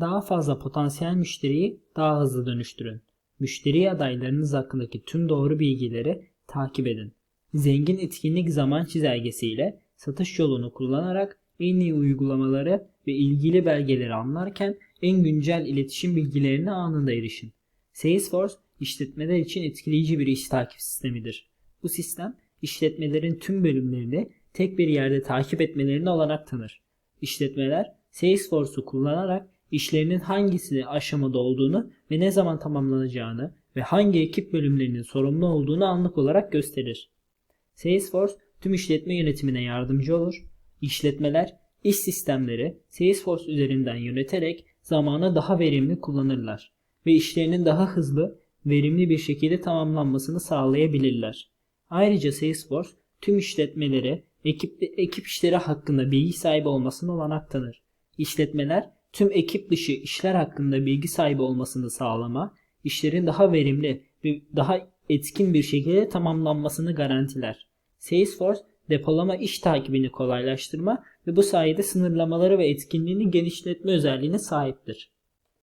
Daha fazla potansiyel müşteriyi daha hızlı dönüştürün. Müşteri adaylarınız hakkındaki tüm doğru bilgileri takip edin. Zengin etkinlik zaman çizelgesiyle satış yolunu kullanarak en iyi uygulamaları ve ilgili belgeleri anlarken en güncel iletişim bilgilerine anında erişin. Salesforce işletmeler için etkileyici bir iş takip sistemidir. Bu sistem işletmelerin tüm bölümlerini tek bir yerde takip etmelerine olanak tanır. İşletmeler Salesforce'u kullanarak işlerinin hangisini aşamada olduğunu ve ne zaman tamamlanacağını ve hangi ekip bölümlerinin sorumlu olduğunu anlık olarak gösterir. Salesforce tüm işletme yönetimine yardımcı olur. İşletmeler iş sistemleri Salesforce üzerinden yöneterek zamanı daha verimli kullanırlar ve işlerinin daha hızlı, verimli bir şekilde tamamlanmasını sağlayabilirler. Ayrıca Salesforce tüm işletmelere ekip, ekip işleri hakkında bilgi sahibi olmasını olanak tanır. İşletmeler tüm ekip dışı işler hakkında bilgi sahibi olmasını sağlama, işlerin daha verimli ve daha etkin bir şekilde tamamlanmasını garantiler. Salesforce depolama iş takibini kolaylaştırma ve bu sayede sınırlamaları ve etkinliğini genişletme özelliğine sahiptir.